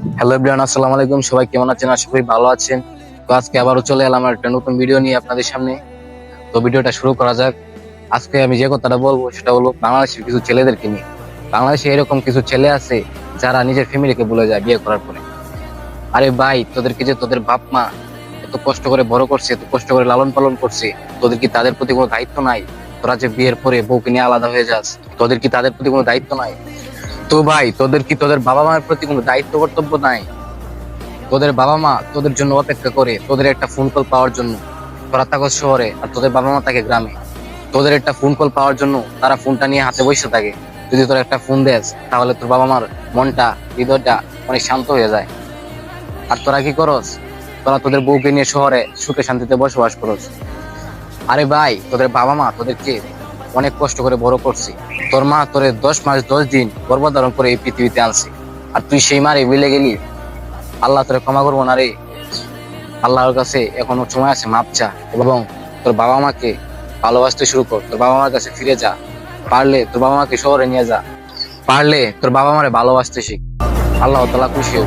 Hello everyone আসসালামু আলাইকুম। সবাই কেমন আছেন? আশা করি ভালো আছেন। তো আজকে আবারও চলে এলাম একটা নতুন ভিডিও নিয়ে আপনাদের সামনে। তো ভিডিওটা শুরু করা যাক। আজকে আমি যে কথাটা বলব সেটা হলো বাংলাদেশের কিছু ছেলেদেরকে নিয়ে। বাংলাদেশে এরকম কিছু ছেলে আছে যারা নিজের ফ্যামিলিকে ভুলে যায় বিয়ে করার পরে। আরে ভাই তোদেরকে যে তোদের বাপ মা এত কষ্ট করে বড় করছে, এত কষ্ট করে লালন পালন করছে, তোদের কি তাদের প্রতি কোনো দায়িত্ব নাই? তোরা যে বিয়ের পরে বউকে নিয়ে আলাদা হয়ে যাস, তোদের কি তাদের প্রতি কোনো দায়িত্ব নাই? তো ভাই, তোদের কি তোদের বাবা মায়ের প্রতি কোনো দায়িত্ব, কর্তব্য নাই? তোদের বাবা মা তোদের জন্য অপেক্ষা করে, তোদের একটা ফোন কল পাওয়ার জন্য তোরা থাকো শহরে আর তোদের বাবা মা থাকে গ্রামে। তোদের একটা ফোন কল পাওয়ার জন্য তারা ফোনটা নিয়ে হাতে বসে থাকে। যদি তোর একটা ফোন দেস, তাহলে তোর বাবা মার মনটা, হৃদয়টা অনেক শান্ত হয়ে যায়। আর তোরা কি করস? তোরা তোদের বউকে নিয়ে শহরে সুখে শান্তিতে বসবাস করস। আরে ভাই, তোদের বাবা মা তোদেরকে অনেক কষ্ট করে বড় করছি। তোর মা তোরে দশ মাস, দশ দিন গর্ভধারণ করে এই পৃথিবীতে আনছে। আর তুই সেই মারে বিলে গেলি? আল্লাহ তোরে ক্ষমা করব না রে। আল্লাহর কাছে এখনও সময় আছে, মাপ চা। এবং তোর বাবা মাকে ভালোবাসতে শুরু কর। তোর বাবা মার কাছে ফিরে যা। পারলে তোর বাবা মাকে শহরে নিয়ে যা। পারলে তোর বাবা মারে ভালোবাসতে শিখ। আল্লাহ তালা খুশি হোক।